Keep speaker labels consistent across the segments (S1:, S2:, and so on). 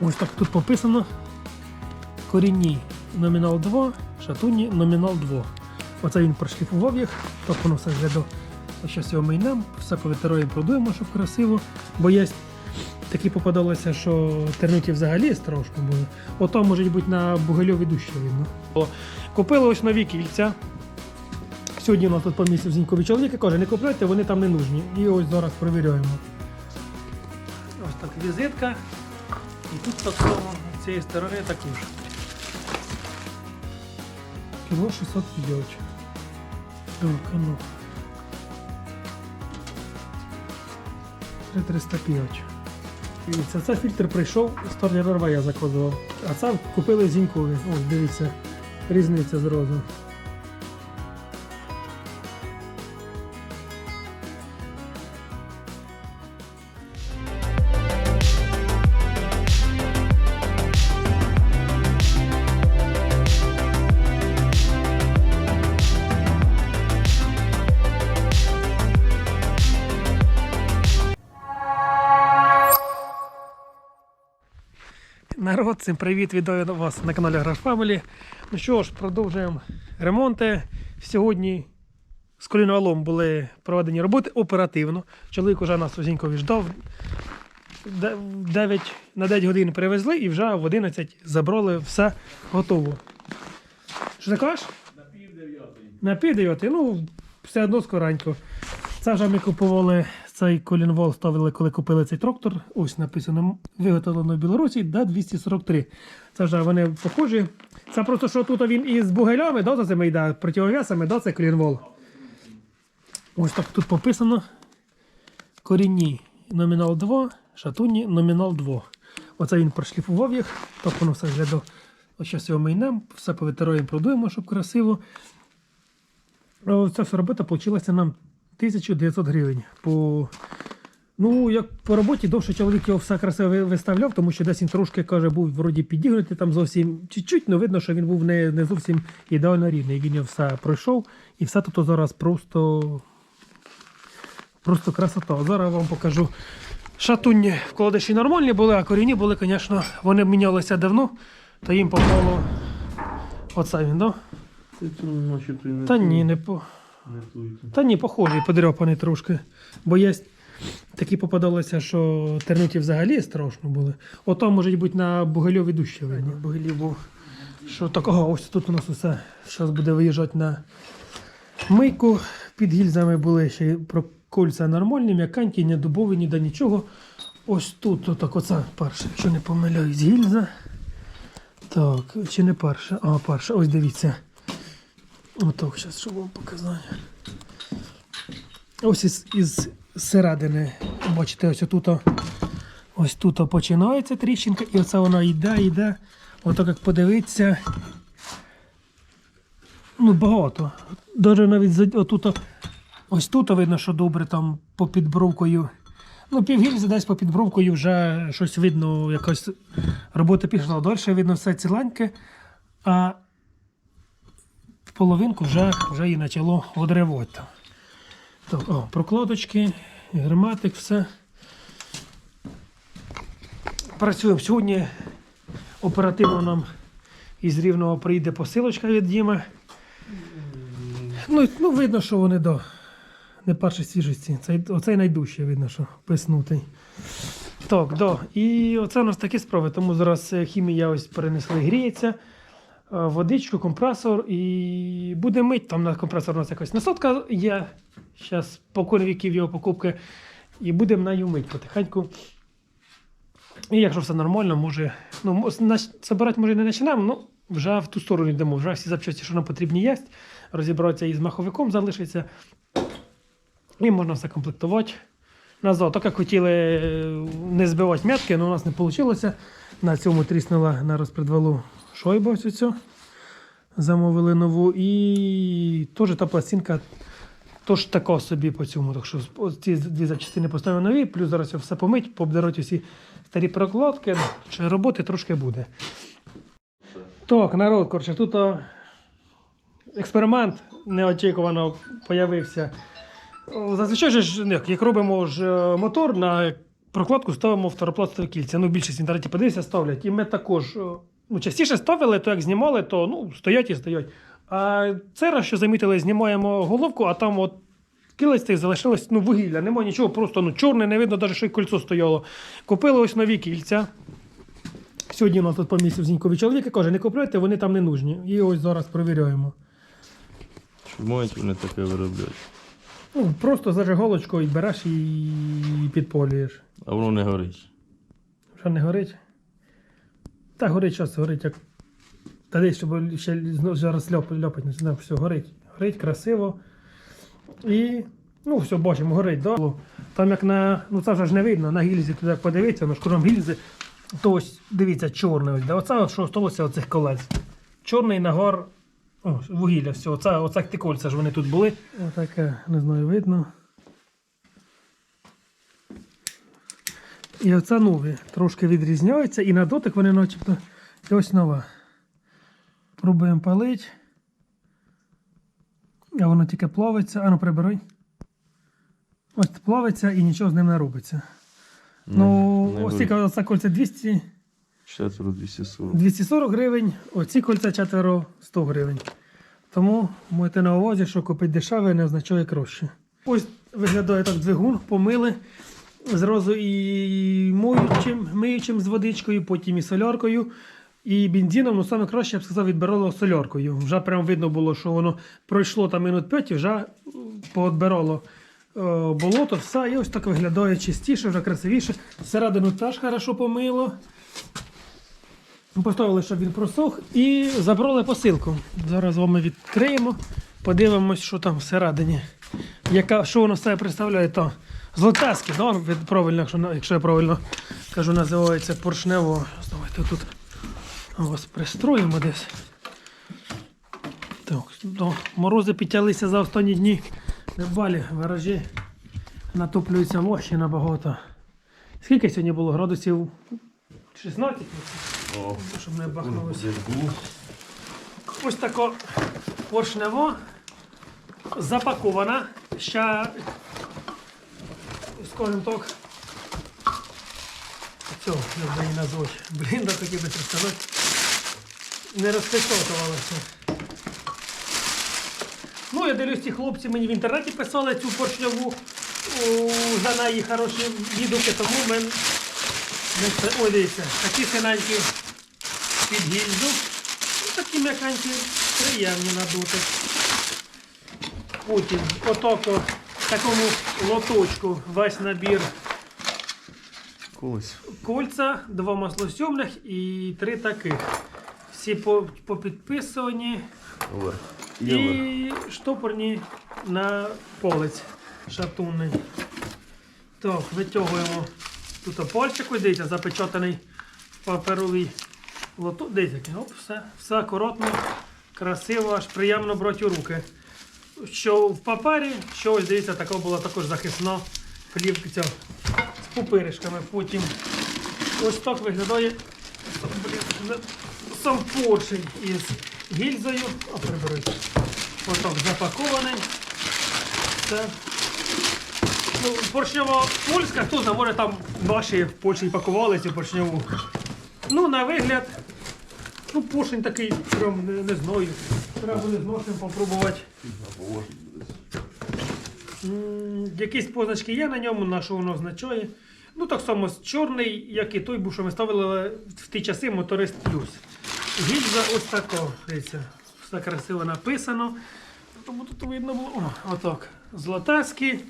S1: Ось так тут пописано. Корінні номінал 2, шатуні номінал 2. Оце він прошліфував їх, так воно все гляду. Зараз його майнем, все повитираємо, продуємо, щоб красиво. Бо є такі попадалося, що терниті взагалі страшно були. Ото може бути на бугальові дужче видно. Купили ось нові кільця. Сьогодні у нас тут по місці зінькові чоловіки каже, не купляйте, вони там не нужні. І ось зараз перевіряємо. Ось так візитка. І тут так само з цієї сторони також. Кіло 605. Так, а ну. 305. Дивіться, це фільтр прийшов, з Торнера я заказував. А це купили зінькові. Ось дивіться, різниця зразу. Народ, всім привіт! Вітаю вас на каналі Family. Ну що ж, продовжуємо ремонти. Сьогодні з коліновалом були проведені роботи оперативно. Чоловік вже нас Озінькові ждав. 9, на 9 годин привезли і вже в 11 забрали все готово. Що ти кажеш? На пів дев'ятий. На пів дев'ятий, ну, все одно скоренько. Це вже ми купували цей колінвол, ставили, коли купили цей трактор. Ось написано виготовлено в Білорусі Д-243. Це вже вони похожі. Це просто що тут він із бугелями, да, за йде, противовесами, да, це колінвол. Ось так тут пописано. Корінні номінал 2, шатуні номінал 2. Оце він прошліфував їх, так воно все гляду. Ось зараз його майнем, все повитираємо, продуємо, щоб красиво. О, Ця вся робота вийшла нам 1900 гривень. По, ну, як по роботі довше чоловік його все красиво виставляв, тому що десь він трошки каже, був вроді підігнутий там зовсім чуть-чуть, але видно, що він був не, не зовсім ідеально рівний. Він його все пройшов, і все тут зараз просто, просто красота. Зараз вам покажу. Шатунні вкладиші нормальні були, а корінні були, звісно, вони мінялися давно, то їм попало. Оце він, да?
S2: Це наче ти не
S1: Та ні, не по. Та ні, похожий, подряпаний трошки. Бо є такі попадалося, що терниті взагалі страшно були. Ото може бути на бугальові дужче видно. Бугелів був. Що так, ага, ось тут у нас усе. Зараз буде виїжджати на мийку. Під гільзами були ще про кольця нормальні, м'якенькі, не дубові, ніде нічого. Ось тут, отак, оце перше, якщо не помиляюсь, гільза. Так, чи не перша? А, перша, ось дивіться. Отак, зараз щоб вам показати. Ось із, із середини, бачите, ось тут, ось тут починається тріщинка, і оце вона йде, йде. Отак як подивитися. Ну, багато. Даже навіть отут, ось тут видно, що добре там по підбровкою. Ну, півгільзи десь по підбровкою вже щось видно, якась робота пішла. Далі видно все ціленьке, а половинку вже, вже її почало одривати. Так, о, прокладочки, герметик, все. Працюємо. Сьогодні оперативно нам із Рівного прийде посилочка від Діми. Ну, ну видно, що вони до не першої свіжості. Цей, оцей найдужчий видно, що писнутий. Так, да. І оце у нас такі справи. Тому зараз е, хімія ось перенесли, гріється. Е, Водичку, компресор і буде мить. Там на компресор у нас якась насадка є. Зараз покон віків його покупки. І будемо нею мить потихеньку. І якщо все нормально, може. Ну, забирати може не починаємо, ну вже в ту сторону йдемо. Вже всі запчасті, що нам потрібні є. Розібратися із маховиком залишиться. І можна все комплектувати. Назад, так як хотіли е, не збивати м'ятки, але у нас не вийшло. На цьому тріснула на розпредвалу шойба ось цю. Замовили нову. І теж та пластинка Тож така собі по цьому. Так що ці дві запчастини поставимо нові, плюс зараз все помить, пообдирати усі старі прокладки. Чи роботи трошки буде. Так, народ, коротше, тут а, експеримент неочікувано появився. Зазвичай ж, ну, як- робимо ж е, мотор на прокладку ставимо второпластові кільця. Ну, більшість інтернеті подивився, ставлять. І ми також о, ну, частіше ставили, то як знімали, то ну, стоять і стоять. А це раз, що замітили, знімаємо головку, а там от кілець тих залишилось ну, вугілля, немає нічого, просто ну, чорне, не видно, навіть, що й кольцо стояло. Купили ось нові кільця. Сьогодні у нас тут помісив зіньковий чоловік і каже, не купляйте, вони там не нужні. І ось зараз перевіряємо.
S2: Що мають вони таке виробляти?
S1: Ну, просто зажигалочкою береш і підпалюєш.
S2: А воно не горить.
S1: Що не горить? Та горить час, горить як. Та десь, щоб ще зараз ляпать не все горить. Горить красиво. І ну, все, бачимо, горить, да? Там як на. Ну це вже ж не видно, на гільзі туди як подивитися, на шкуром гільзи, то ось дивіться, чорне ось. Да? Оце що сталося оцих колець. Чорний нагор. О, вугілля, все, оце, оце ті кольця ж вони тут були. Отаке, не знаю, видно. І оце нові трошки відрізняються, і на дотик вони начебто і ось нова. Пробуємо палити. А воно тільки плавиться. А ну прибирай. Ось плавиться і нічого з ним не робиться. ну,
S2: не
S1: ось
S2: горить.
S1: оце кольця 200,
S2: Четверо 240.
S1: 240 гривень, оці кольця четверо 100 гривень. Тому можете на увазі, що купити дешеве не означає краще. Ось виглядає так двигун, помили. Зразу і моючим, миючим з водичкою, потім і соляркою. І бензином, ну саме краще, я б сказав, відбирало соляркою. Вже прям видно було, що воно пройшло там минут 5 і вже поотбирало е, болото, все. І ось так виглядає чистіше, вже красивіше. Всередину теж хорошо помило. Поставили, щоб він просох, і забрали посилку. Зараз з вами відкриємо, подивимось, що там всередині. Яка, що воно себе представляє, то злотески, да? ви- правильно, якщо, якщо я правильно кажу, називається поршнево. Давайте тут ось пристроїмо десь. Так, ну, морози підтялися за останні дні. Не балі, в гаражі натоплюється мощі набагато. Скільки сьогодні було? Градусів 16?
S2: О,
S1: Щоб не бахнулося. Ось тако поршнево запакована. Ще, скажімо так, цього, як би її назвати, блін, да таки би сказати, не розпечатувалося. Ну, я дивлюсь, ці хлопці мені в інтернеті писали цю поршневу, за неї хороші відгуки, тому ми це- Ой, дивіться, такі синенькі під гільзу. Ну, такі м'якенькі, приємні на дотик. Потім отако в такому лоточку весь набір
S2: Колись.
S1: кольця, два маслосьомних і три таких. Всі по, попідписані
S2: вверх.
S1: і штопорні на полець шатунний. Так, витягуємо тут пальчик, ось дивіться, запечатаний в паперовій лоту. Дивіться, оп, все, все акуратно, красиво, аж приємно брати у руки. Що в папері, що ось дивіться, така була також захисна плівка з пупиришками. Потім ось так виглядає сам поршень із гільзою. А приберіть. Отак запакований. Це. Ну, поршнева польська, хто знає, може там наші в Польщі і пакували цю поршневу. Ну, на вигляд, ну, поршень такий, прям не, не знаю. Треба буде з носом попробувати. Якісь позначки є на ньому, на що воно означає. Ну, так само чорний, як і той був, що ми ставили в ті часи Моторист Плюс. Гільза ось така. Все красиво написано. Тому тут видно було. О, отак. Златаски.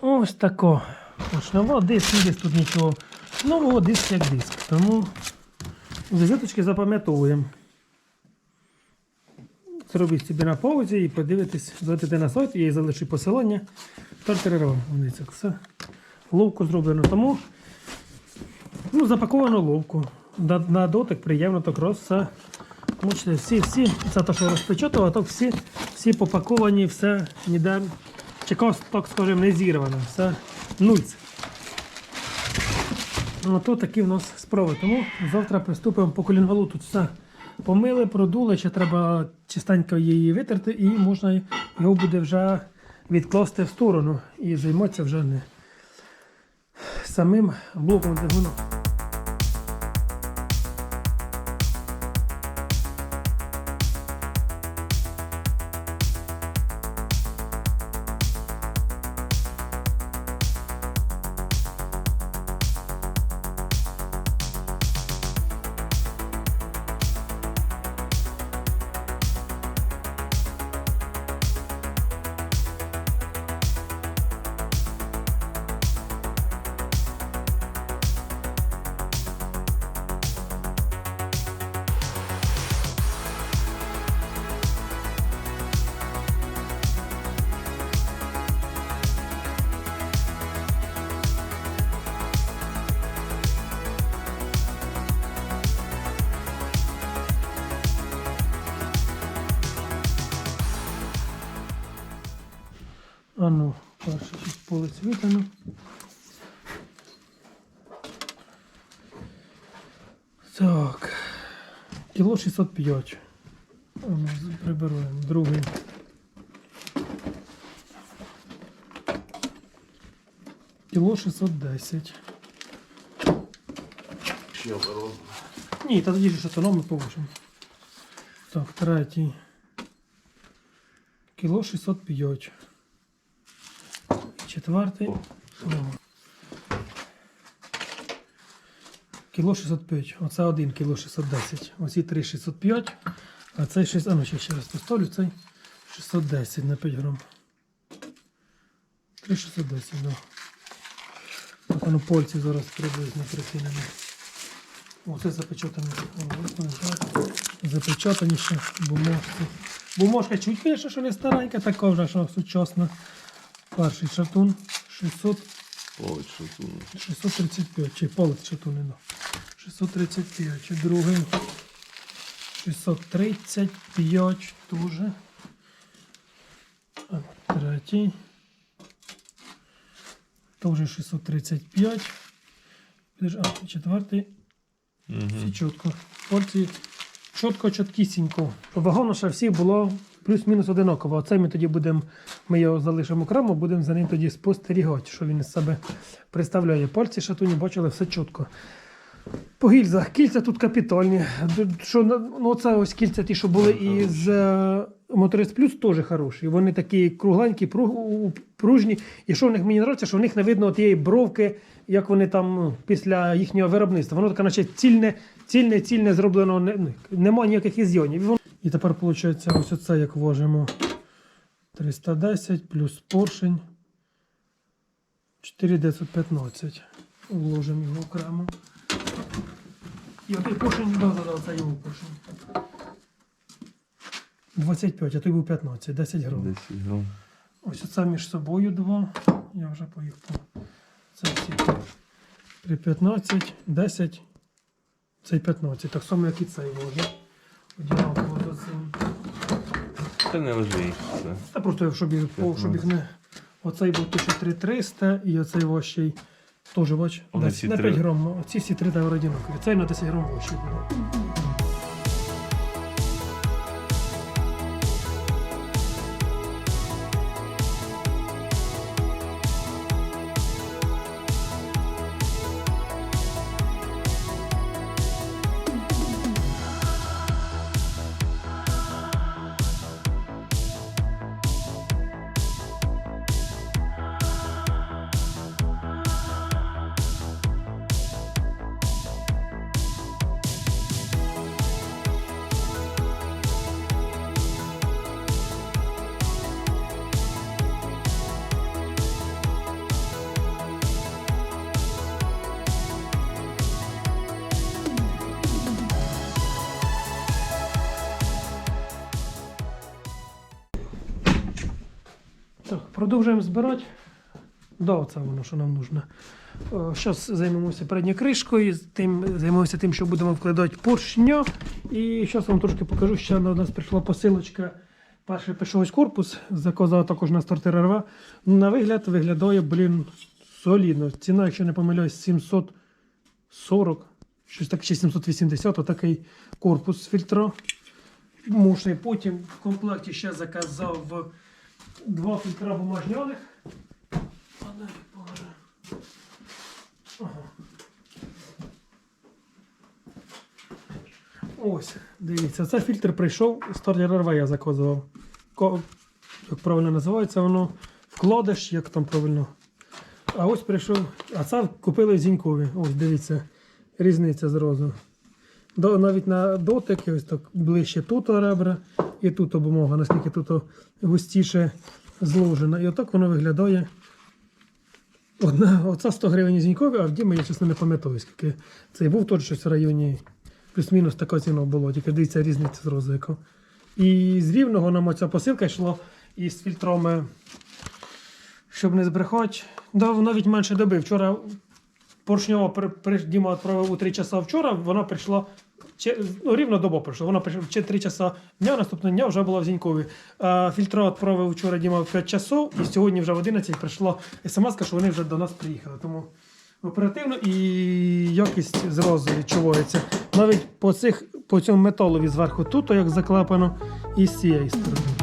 S1: Ось тако. Поршнева, диск, диск тут нічого. Ну, о, диск як диск. Тому візиточки запам'ятовуємо. Зробіть собі на паузі і подивитись, зайдете на сайт, я їй залишу посилання. Дивіться, все. Ловко зроблено. Тому ну, запаковано ловко. На, дотик приємно так все. Бачите, всі, всі, це те, що розпечатав, а так всі, всі попаковані, все ніде. Чекав, так скажімо, не зірвано, все нульць. Ну, то такі в нас справи. Тому завтра приступимо по колінвалу. Тут все помили, продули, ще треба чистенько її витерти, і можна його буде вже відкласти в сторону і займатися вже не самим блоком двигуна. А ну, перше тут поле світано. Так. Кіло 605. А ну, прибираємо. Другий. Кіло 610.
S2: Ще оборот.
S1: Ні, та тоді ж шатуном ми повишимо. Так, третій. Кіло 605. Четвертий.
S2: О.
S1: Кіло 605. Оце один кіло 610. Оці три 605. А цей 6. А ну ще, ще раз поставлю. Цей 610 на 5 грам. 3 610, да. Так, воно пальці зараз приблизно прикинемо. Оце запечатані. О, ось вони. Запечатані ще бумажки. Бумажка чуть, звісно, що не старенька, така вже що сучасна. Перший шатун 600,
S2: Ой, що
S1: 635, чи палець шатунина. 635, і другий 635 дуже. А третій. Тоже 635. Підож- А, четвертий всі чітко. Порції чітко, чіткісінько. Вагоно ще всіх було плюс-мінус одинаково. Оце ми тоді будемо, ми його залишимо окремо, будемо за ним тоді спостерігати, що він із себе представляє. Пальці шатуні бачили все чітко. По гільзах. Кільця тут капітальні. Що, ну, це ось кільця ті, що були із е, Моторист Плюс, теж хороші. Вони такі кругленькі, пружні. І що в них мені подобається, що в них не видно тієї бровки, як вони там ну, після їхнього виробництва. Воно таке, наче цільне, цільне, цільне зроблено, ну, немає ніяких ізйонів. І тепер виходить, ось оце як вважимо. 310 плюс поршень. 4915. Вложимо його окремо. І отий поршень, да, да, да, це його поршень. 25, а той був 15, 10 грам.
S2: 10 грам.
S1: Ось оце між собою два. Я вже поїх по. Це всі при 15, 10, цей 15. Так само, як і цей може. Одинаково за цим.
S2: Це не важливо. Це.
S1: Та просто щоб їх, по- щоб їх не. Оцей був 1300 і оцей вощий теж бач.
S2: Вони
S1: десь
S2: всі
S1: на
S2: три-
S1: 5 грам. Ці всі три там одинакові. Цей на 10 грам вощий був. Продовжуємо збирати. Да, це воно, що нам нужно. Зараз займемося передньою кришкою, тим, займемося тим, що будемо вкладати поршня. І зараз вам трошки покажу, що у нас прийшла посилочка. Перший пішов корпус, заказав також на стартер РВ. На вигляд виглядає, блін, солідно. Ціна, якщо не помиляюсь, 740, щось таке, чи 780, отакий корпус з фільтра. Потім в комплекті ще заказав два фільтра бумажняних. Ага. Ось, дивіться, це фільтр прийшов, стартер РВ я заказував. Ко- Як правильно називається воно? Вкладиш, як там правильно. А ось прийшов. А це купили в Зінькові. Ось дивіться, різниця зразу. До, навіть на дотик, ось так ближче тут ребра і тут обумога, наскільки тут густіше зложена. І отак воно виглядає. Одна, оця 100 гривень Зінькові, а в Діми я чесно не пам'ятаю, скільки цей був теж щось в районі. Плюс-мінус така ціна було, тільки дивіться різниця зразу яка. І з рівного нам ця посилка йшла із фільтрами, щоб не збрехати. Да, навіть менше доби. Вчора поршньова Діма відправив у 3 часа вчора, вона прийшла. Ну, рівно доба прийшла. Вона прийшла ще 3 часа дня, наступного дня вже була в Зінькові. А фільтра відправив вчора Діма в 5 часов, і сьогодні вже в 11 прийшла смс, що вони вже до нас приїхали. Тому оперативно і якість зразу відчувається. Навіть по, цих, по цьому металові зверху тут, як заклепано, і з цієї сторони.